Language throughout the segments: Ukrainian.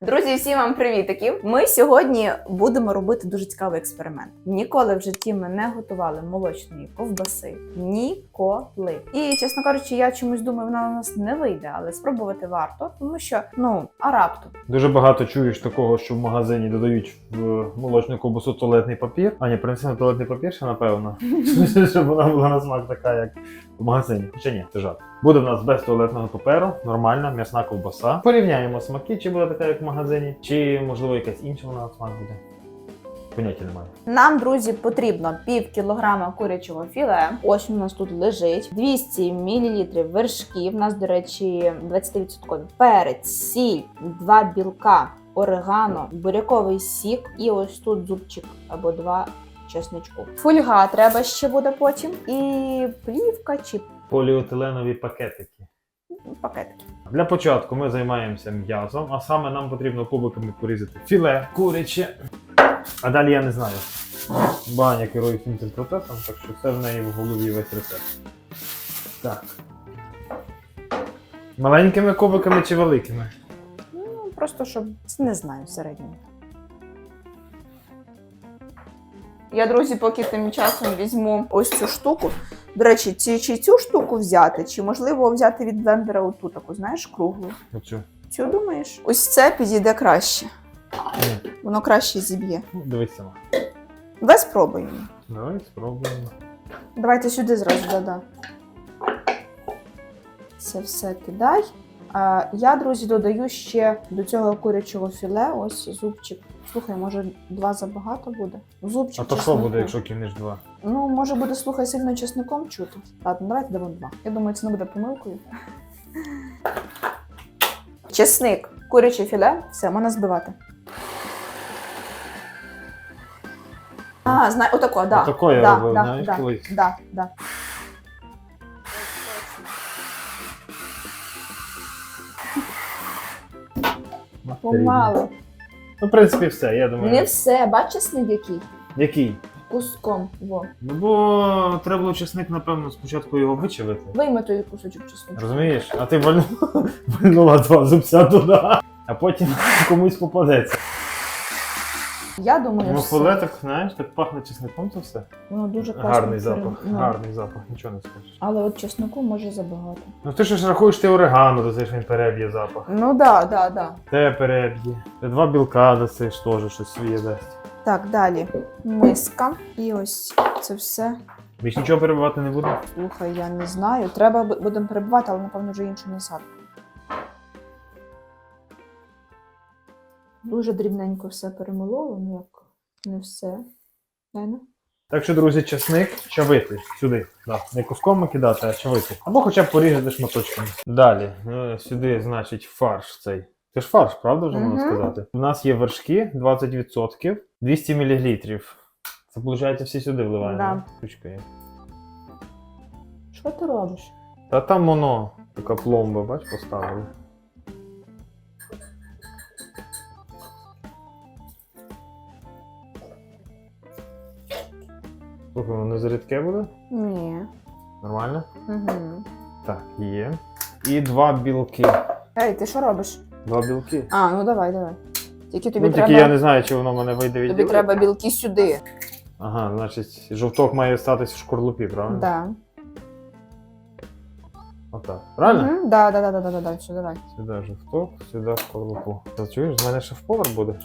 Друзі, всім вам привітиків! Ми сьогодні будемо робити дуже цікавий експеримент. Ніколи в житті ми не готували молочної ковбаси. Ніколи. І чесно кажучи, я чомусь думаю, вона у нас не вийде, але спробувати варто, тому що ну а раптом. Дуже багато чуєш такого, що в магазині додають в молочну ковбасу туалетний папір. Ані, принеси на туалетний папір ще, напевно. Щоб вона була на смак така, як в магазині. Хоча ні, це жарт. Буде в нас без туалетного паперу, нормальна м'ясна ковбаса. Порівняємо смаки, чи буде така, як в магазині, чи можливо якась інша вона на смак буде. Поняття немає. Нам, друзі, потрібно пів кілограма курячого філе. Ось у нас тут лежить 200 мл вершків. У нас, до речі, 20% перець, сіль, два білка, орегано, буряковий сік і ось тут зубчик або два чесничку. Фольга треба ще буде потім. І плівка чи Поліетиленові пакетики. пакетики. Для початку ми займаємося м'ясом, а саме нам потрібно кубиками порізати філе, куряче. А далі я не знаю. Баня керує цим процесом, так що все в неї в голові весь рецепт. Так. Маленькими кубиками чи великими? Ну, просто щоб не знаю, середньо. Я, друзі, поки тим часом візьму ось цю штуку. До речі, чи, чи цю штуку взяти, чи можливо взяти від блендера оту таку, знаєш, круглу. Оцю. Цю думаєш? Ось це підійде краще. Ні, Воно краще зіб'є. ну, дивись сама. Давай спробуємо. Давай спробуємо. Давайте сюди зразу дода. Це все кидай. А, я, друзі, додаю ще до цього курячого філе ось зубчик. Слухай, може два забагато буде? Зубчик. А то що буде, якщо кинеш два? Ну, може буде, слухай, сильно чесником чути. Ладно, давайте дамо два. Я думаю, це не буде помилкою. Чесник, куряче філе, все, можна збивати. А, знаю, отако, да. Отако я да, робив, да, знаєш, да, колись. Да, да. Помало. Ну, в принципі, все, я думаю. Не все, бач чесник який? Який? Куском. Во. Ну бо треба було чесник, напевно, спочатку його вичавити. Вийми той кусочок чеснику. Розумієш? А ти вальну- вальнула два зубця туди, а потім комусь попадеться. Я думаю, Ну, все. филе так, знаєш, так пахне чесником, це все. воно дуже класно. Гарний пере- запах, ну. гарний запах, нічого не скажеш. Але от чеснику може забагато. Ну ти ж рахуєш ти орегано, досиш він переб'є запах. Ну да, да, да. Те переб'є. Ти два білка досиш, теж щось своє дасть. Так, далі. Миска. І ось це все. Більш нічого перебивати не буде. Слухай, я не знаю. Треба бу- будемо перебувати, але напевно вже іншу насадку. Дуже дрібненько все перемололо, ну як не все. Дайна? Так що, друзі, чесник чавити сюди. Да. Не куском кидати, а чавити. Або хоча б порізати шматочками. Далі, е, сюди, значить, фарш цей. Це ж фарш, правда вже можна Мгм. сказати? У нас є вершки 20%, 200 мл. Це виходить всі сюди вливаємо. Да. Ручка є. Що ти робиш? Та там воно, така пломба, бач, поставили. Слухай, воно не зарідке буде? Ні. Нормально? Угу. Так, є. І два білки. Ей, ти що робиш? Два білки. А, ну давай, давай. Тільки тобі ну, треба. тільки я не знаю, чи воно в мене вийде від Тобі треба білки сюди. Ага, значить, жовток має статись в шкорлупі, правильно? Да. Отак. Правильно? Угу. Да, да, да, да, да, да, да. Все, давай. Сюди жовток, сюди шкорлупу. Та чуєш, з мене шеф-повар буде.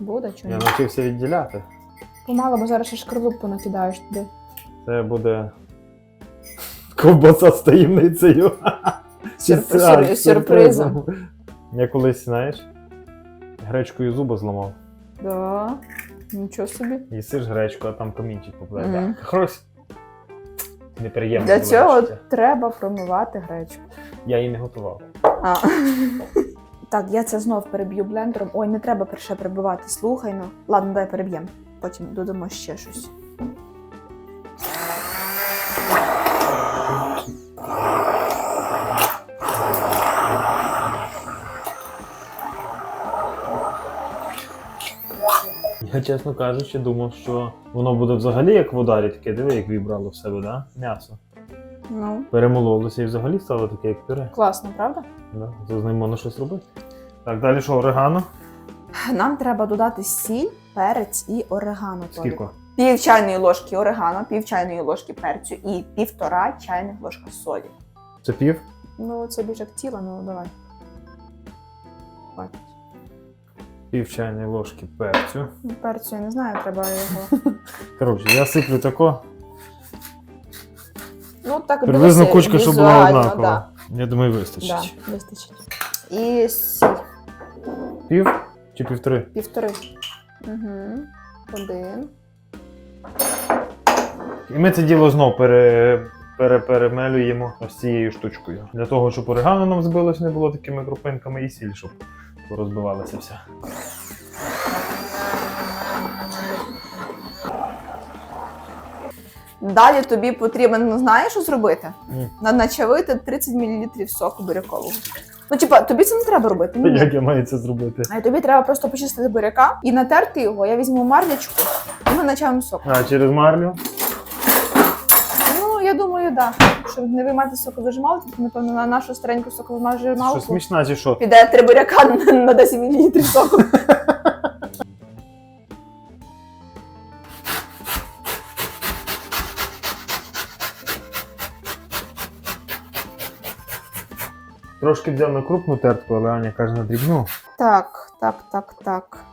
Буде чи Я навчився відділяти. Помало, бо зараз ще шкарлупку накидаєш туди. Це буде. Ковбаса з таємницею. Сюрприз- а, сюр- сюрпризом. Я колись, знаєш, гречкою зуба зламав. Да. Нічого собі. Їсиш гречку, а там камінчик попливе. Мгм. Хрось. Неприємно. Для було цього відчуття. треба промивати гречку. Я її не готував. А. так, я це знов переб'ю блендером. Ой, не треба ще перебивати. Слухай ну. Ладно, дай переб'ємо. Потім додамо ще щось. Я, чесно кажучи, думав, що воно буде взагалі як в ударі таке, диви, як вібрало в себе, да? М'ясо. Ну, Перемололося і взагалі стало таке, як пюре. класно, правда? Да? З ним можна щось робити. Так, далі що, орегано? Нам треба додати сіль, перець і орегано. Скільки? Пів чайної ложки орегано, пів чайної ложки перцю і півтора чайних ложка солі. Це пів? Ну, це більше як тіло, ну давай. Хватить. Пів чайної ложки перцю. Ну, Перцю я не знаю, треба його. Коротше, я сиплю тако. Ну, так Приблизно дивися, кучка, щоб була візуально, однакова. Да, Я думаю, да, вистачить. вистачить. І сіль. Пів чи півтори? Півтори. Угу. Один. І ми це діло знов пере, пере, перемелюємо ось цією штучкою. Для того, щоб орегано нам збилось, не було такими крупинками і сіль, щоб розбивалася вся. Далі тобі потрібно, ну знаєш, що зробити? На- Начавити 30 мл соку бурякового. Ну, типа, тобі це не треба робити. Ні. Як я маю це зробити? А тобі треба просто почистити буряка і натерти його. Я візьму марлячку, і ми начаємо сок. А, через марлю? Ну, я думаю, так. Да. Щоб не виймати соковижималку, то, напевно, на нашу стареньку Що соковижималку смішна чи що? піде три буряка на 10 мл соку. Трошки взяв на крупну тертку, але Аня каже на дрібну. Так, так, так, так.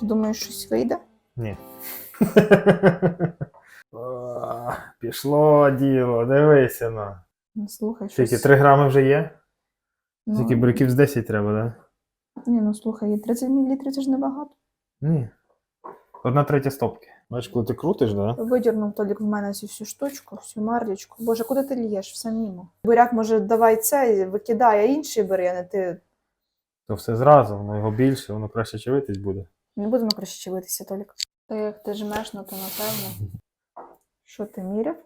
Ти думаєш, щось вийде? Ні. О, Пішло діло, дивися на. Ну, слухай, Скільки, щось. 3 грами вже є? Ну, Скільки буряків з 10 треба, так? Да? Ні, ну слухай, 30 мл це ж небагато. Ні. Одна третя стопки. Бачиш, коли ти крутиш, да? Видірнув Толік в мене цю всю штучку, всю марлічку. Боже, куди ти л'єш? Все мімо. Буряк, може, давай це, викидай, а інший бери, а не ти. То все зразу, воно його більше, воно краще чавитись буде. Не будемо краще чивитися, Толік. Та як ти жмеш, ну то напевно. Що ти міряв?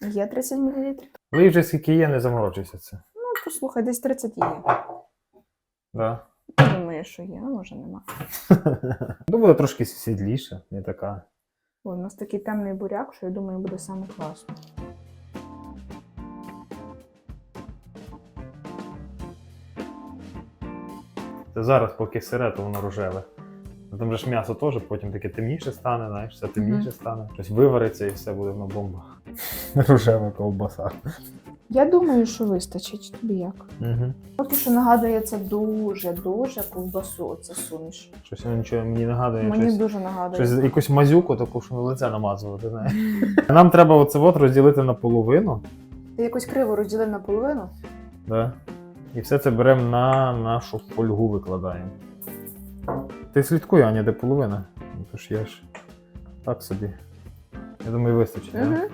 Є 30 мл? Лий вже скільки є, не заморочуйся це. Ну, послухай, десь 30 є. Да. Думаю, що є, а може нема. Ну, буде трошки світліше, не така. О, у нас такий темний буряк, що я думаю, буде саме класно. Це зараз, поки сире, то воно рожеве. Ну, Там же ж м'ясо теж потім таке темніше стане, знаєш, все темніше стане. Щось вивариться і все буде на бомба. Рожева ковбаса. Я думаю, що вистачить тобі як. Угу. Поки що нагадує це дуже-дуже ковбасу, це суміш. Щось воно нічого мені нагадує. Мені щось, дуже нагадує. щось, якусь мазюку таку, що на лице намазувати, знаєш. Нам треба оце от розділити на половину. Ти якось криво розділив на половину. Да? І все це беремо на нашу фольгу викладаємо. Ти слідкуй, Аня, де половина. Ну, то ж я ж так собі. Я думаю, вистачить. Угу. Да?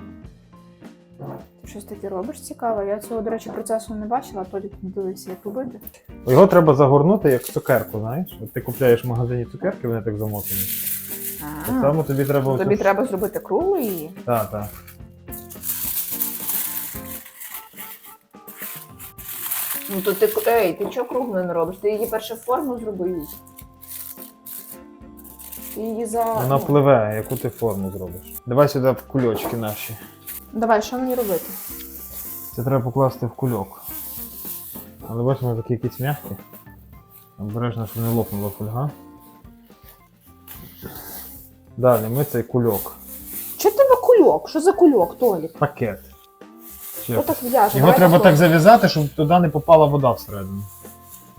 Ти щось таке робиш цікаве. Я цього, до речі, процесу не бачила, а тоді дивився, як робити. Його треба загорнути як цукерку, знаєш? От ти купляєш в магазині цукерки, вони так замотані. Так А, само тобі треба. тобі треба зробити круглу її. Так, так. Ну то ти ей, ти чого круглу не робиш? Ти її перше форму зробив. Ти її за. Вона ну. пливе, яку ти форму зробиш. Давай сюди в кульочки наші. Давай, що мені робити? Це треба покласти в кульок. Але бачимо, такі якісь м'які. Обережно, щоб не лопнула фольга. Далі ми цей кульок. Що тебе кульок? Що за кульок, Толік? Пакет. Хто так в'яже? Його Давай треба так зав'язати, щоб туди не попала вода всередину.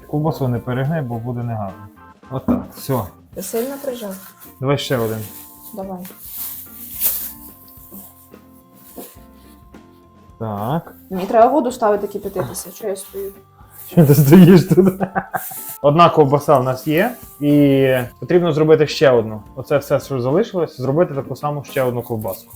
Ковбасу не перегни, бо буде негарно. Отак, все. Ти сильно прижав? Давай ще один. Давай. Так. Мені треба воду ставити кипятитися. Що я стою? Що ти стоїш тут? Одна ковбаса в нас є, і потрібно зробити ще одну. Оце все, що залишилось, зробити таку саму ще одну ковбаску.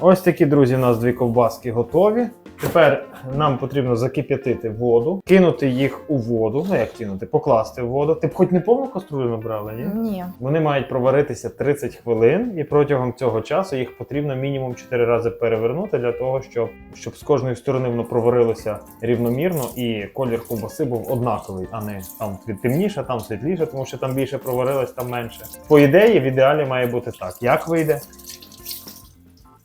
Ось такі, друзі, у нас дві ковбаски готові. Тепер нам потрібно закип'ятити воду, кинути їх у воду. Ну як кинути, покласти в воду. Ти б хоч не повну каструлю набрала, ні? Ні. Вони мають проваритися 30 хвилин, і протягом цього часу їх потрібно мінімум 4 рази перевернути для того, щоб, щоб з кожної сторони воно проварилося рівномірно і колір ковбаси був однаковий, а не там темніше, там світліше, тому що там більше проварилось, там менше. По ідеї, в ідеалі має бути так. Як вийде?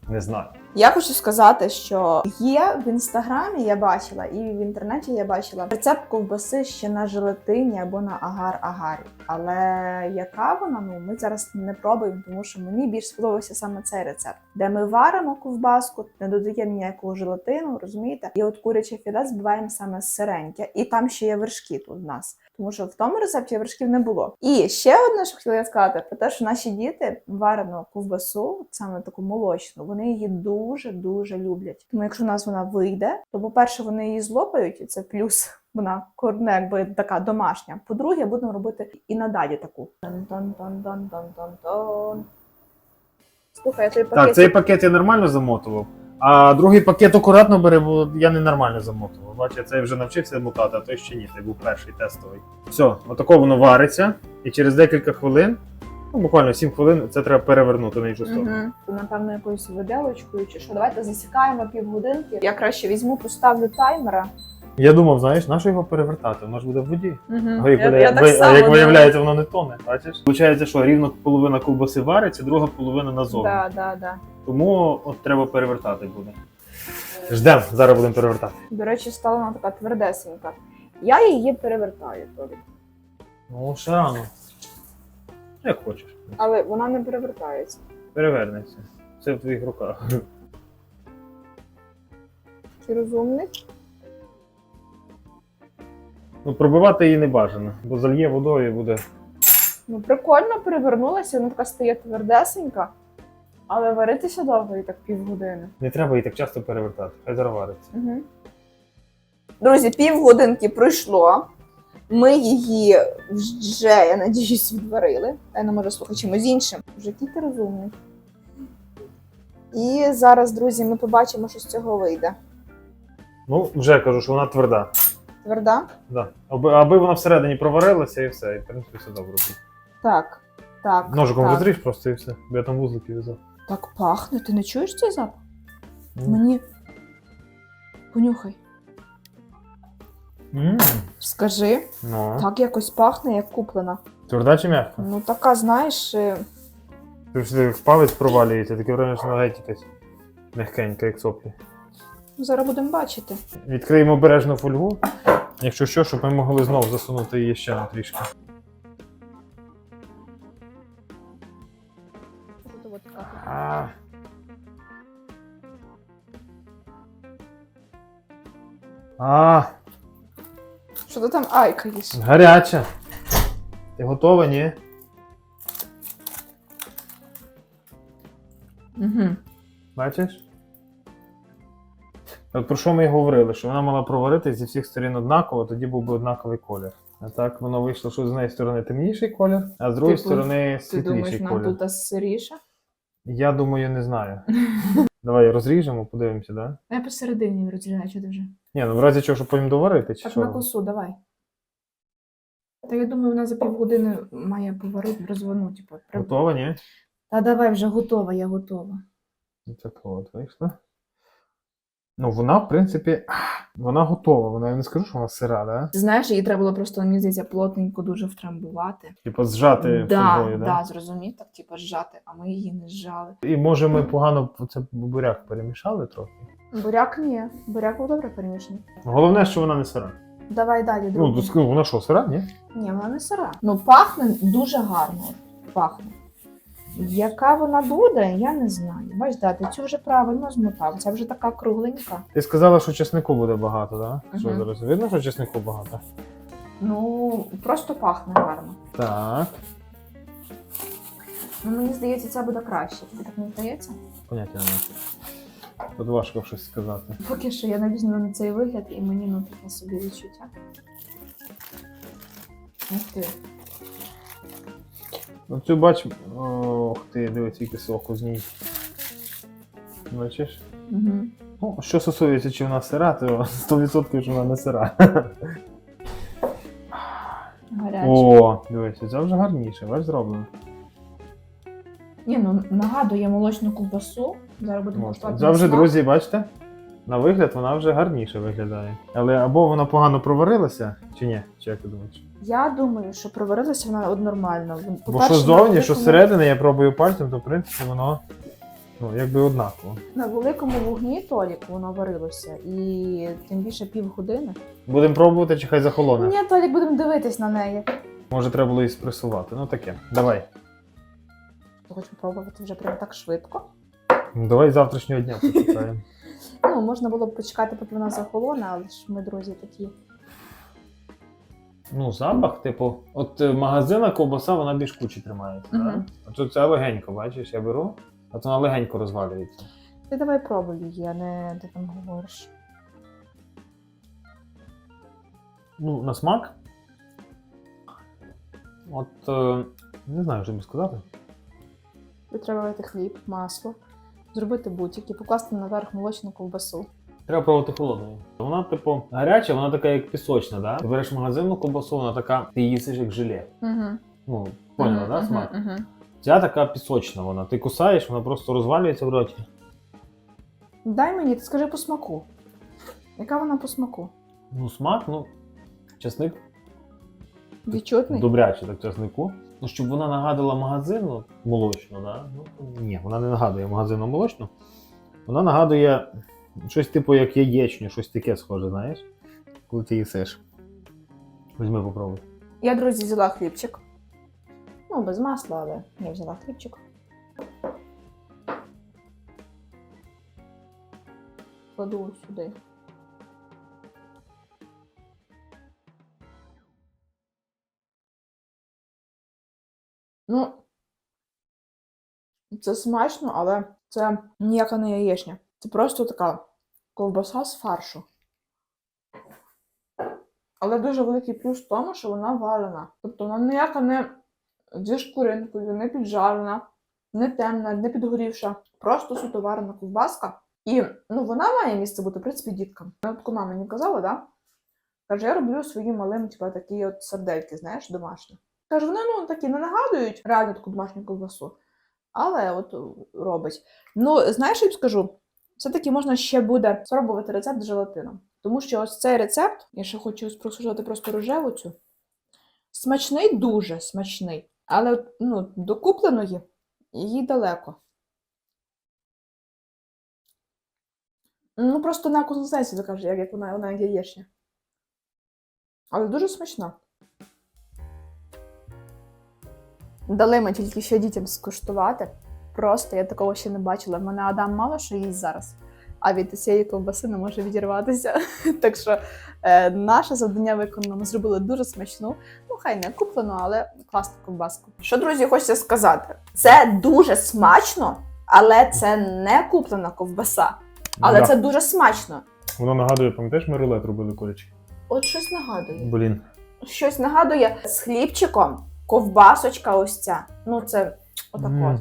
Не знаю. Я хочу сказати, що є в інстаграмі, я бачила, і в інтернеті я бачила рецепт ковбаси ще на желатині або на агар-агарі. Але яка вона? Ну ми зараз не пробуємо, тому що мені більш сподобався саме цей рецепт, де ми варимо ковбаску, не додаємо ніякого желатину, розумієте? І от куряче філе збиваємо саме сиреньке, і там ще є вершки тут в нас. Тому що в тому рецепті вершків не було. І ще одне, що хотіла сказати, про те, що наші діти варену ковбасу, саме таку молочну, вони її дуже дуже люблять. Тому якщо у нас вона вийде, то по-перше, вони її злопають, і це плюс. Вона корне, якби така домашня. По-друге, будемо робити і надалі таку. Слухай, я той пакет. Так, цей пакет я нормально замотував, а другий пакет акуратно бери, бо я не нормально замотував. Бачите, цей вже навчився мотати, а той ще ні, це був перший тестовий. Все, отако воно вариться, і через декілька хвилин, ну буквально 7 хвилин, це треба перевернути на іншу сторону. Угу. Напевно, якоюсь виделочкою чи що. Давайте засікаємо півгодинки. Я краще візьму, поставлю таймера. Я думав, знаєш, на що його перевертати? Воно ж буде в воді. Угу. А як, буде- ви- а як виявляється, воно не тоне. Бачиш? Получається, що рівно половина ковбаси вариться, друга половина назовні. Да, да, да. Тому от треба перевертати буде. Ждемо, зараз будемо перевертати. До речі, стала вона така твердесенька. Я її перевертаю. Ну, ще рано. Як хочеш. але вона не перевертається. Перевернеться. Це в твоїх руках. Ти розумний? Ну, пробивати її не бажано, бо зальє водою і буде. Ну, прикольно перевернулася, вона така стає твердесенька, але варитися довго і так півгодини. Не треба її так часто перевертати, хай зараз вариться. Угу. Друзі, півгодинки пройшло. Ми її вже, я надіюсь, відварили. Я не можу слухати чимось іншим. Вже ти розумний. І зараз, друзі, ми побачимо, що з цього вийде. Ну, вже кажу, що вона тверда. Тверда? Да. Аби, аби вона всередині проварилася і все, і в принципі все добре буде. Так. Так. Ножиком так. розріж просто і все. Бо я там вузлики в'язав. Так пахне. Ти не чуєш цей запах? Мені. Понюхай. Скажи, Ну. так якось пахне, як куплена. Тверда чи м'яка? Ну, така, знаєш, е, Ти ж як палець провалюється, таке враження, що вона геть якась м'якенька, як соплі. зараз будемо бачити. Відкриємо обережно фольгу. Якщо що, щоб ми могли знову засунути її ще на трішки. А. А, Що ти там айкаєш? гаряча. Ти готова, ні? Угу. Бачиш? От про що ми і говорили? Що вона мала проваритись зі всіх сторін однаково, тоді був би однаковий колір. А так воно вийшло, що з однієї сторони темніший колір, а з другої Типу, сторони Ти світліший думаєш, нам колір. тут сиріше? Я думаю, не знаю. Давай розріжемо, подивимося, да? Я посередині розділяю, що ти вже. Ні, ну в разі чого, щоб потім доварити, чи Так що? на косу, давай. Та я думаю, вона за півгодини має поварити, розвернути. Типу, при- Готова, ні? Та давай вже готова, я готова. Так от вийшло. Ну, вона, в принципі, вона готова. Вона я не скажу, що вона сира, да? Ти знаєш, її треба було просто, мені здається, плотненько дуже втрамбувати. Типу зжати да, фольгою, да? да, зрозумів, так, типу, зжати, а ми її не зжали. І може ми погано це буряк перемішали трохи. Буряк ні, буряк був добре перемішаний. Головне, що вона не сира. Давай далі, Ну, другу. то вона що, сира, ні? Ні, вона не сира. Ну, пахне дуже гарно. Пахне. Яка вона буде, я не знаю. Бач, да, ти цю вже правильно змотав. Це вже така кругленька. Ти сказала, що чеснику буде багато, так? Да? Що Мгм. зараз? Видно, що чеснику багато? Ну, просто пахне гарно. Так. Ну, мені здається, це буде краще. Тобі так не здається? Поняття не маю. Тут важко щось сказати. Поки що я не візьму на цей вигляд і мені ну таке собі відчуття. Ух ти. Ну цю бач. Ох ти, дивись, який соку з ній. Бачиш? Угу. Ну, що стосується, чи вона сира, то 100% що вона не сира. Гаряче. О, дивись, це вже гарніше, бач зроблено. Ні, ну нагадує молочну ковбасу. Зараз будемо Це вже, смак. друзі, бачите? На вигляд вона вже гарніше виглядає. Але або вона погано проварилася, чи ні? Чи як ти думаєш? Я думаю, що проварилася вона от нормально. Бо що ззовні, що зсередини, я пробую пальцем, то в принципі воно ну, якби однаково. На великому вогні Толік воно варилося. І тим більше півгодини. Будемо пробувати, чи хай захолоне. Ні, Толік, будемо дивитись на неї. Може, треба було її спресувати. Ну таке. Давай. Хочу пробувати вже прямо так швидко. Давай завтрашнього дня почекаємо. Ну, можна було б почекати, поки вона захолоне, але ж ми, друзі, такі. Ну, запах, типу, от е, магазина ковбаса, вона більш кучі тримається. Мгм. Да? А тут це легенько, бачиш, я беру, а то вона легенько розвалюється. Ти давай пробуй її, а не ти там говориш. Ну, на смак. От е, не знаю, що тобі сказати. Треба хліб, масло, зробити бутики, покласти наверх молочну ковбасу. Треба пробувати холодною. Вона, типу, гаряча, вона така як пісочна, да? Ти береш магазинну ковбасу, вона така, ти їсиш як желе. Угу. Ну, поняла, да, смак? Угу. Ця така пісочна вона. Ти кусаєш, вона просто розвалюється в роті. Дай мені, ти скажи по смаку. Яка вона по смаку? Ну, смак, ну, чесник Відчутний? добряче так чеснику. Ну, щоб вона нагадувала магазинну молочну, да? ну, ні, вона не нагадує магазинну молочну. Вона нагадує щось типу як яєчню, щось таке схоже, знаєш, коли ти їсиш. Візьми попробуй. Я, друзі, взяла хлібчик. Ну, без масла, але я взяла хлібчик. Кладу сюди. Ну, це смачно, але це ніяка не яєчня. Це просто така ковбаса з фаршу. Але дуже великий плюс в тому, що вона варена. Тобто вона ніяка не зі шкуринкою, не піджарена, не темна, не підгорівша. Просто суто варена ковбаска. І ну, вона має місце бути, в принципі, діткам. От кума мені казала, да? Каже, я роблю своїм малим, типу, такі от сардельки, знаєш, домашні. Каже, вони ну такі не нагадують реально таку домашню ковбасу, але от робить. Ну, знаєш, що я б скажу? Все-таки можна ще буде спробувати рецепт з желатином. Тому що ось цей рецепт, я ще хочу спросушувати просто рожеву цю. Смачний, дуже смачний. Але ну, до купленої її далеко. Ну, просто на консистенцію каже, як, як вона, вона яєчня. Але дуже смачна. Дали ми тільки що дітям скуштувати. Просто я такого ще не бачила. В мене Адам мало що їсть зараз, а від цієї ковбаси не може відірватися. так що е, наше завдання виконано. Ми зробили дуже смачну. Ну, хай не куплену, але класну ковбаску. Що, друзі, хочеться сказати? Це дуже смачно, але це не куплена ковбаса. Але Да. це дуже смачно. Воно нагадує, пам'ятаєш, ми рулет робили курячі? От щось нагадує. Блін. Щось нагадує з хлібчиком, ковбасочка ось ця. Ну, це отако. М.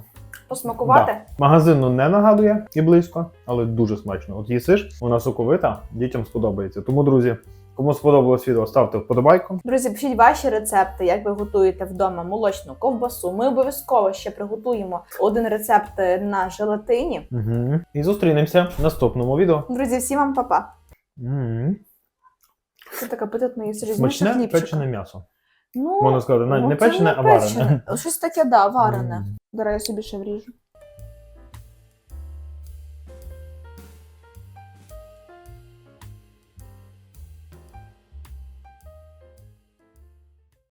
Посмакувати. Магазинну не нагадує і близько, але дуже смачно. От їсиш, вона соковита, дітям сподобається. Тому, друзі, кому сподобалось відео, ставте вподобайку. Друзі, пишіть ваші рецепти, як ви готуєте вдома молочну ковбасу. Ми обов'язково ще приготуємо один рецепт на желатині. Угу. І зустрінемося в наступному відео. Друзі, всім вам па-па. М. Це так апетитно їсти Смачне печене м'ясо. Ну, Можна сказати, навіть ну, не це печене, а варене. Щось таке, да, варене. Зараз я собі ще вріжу.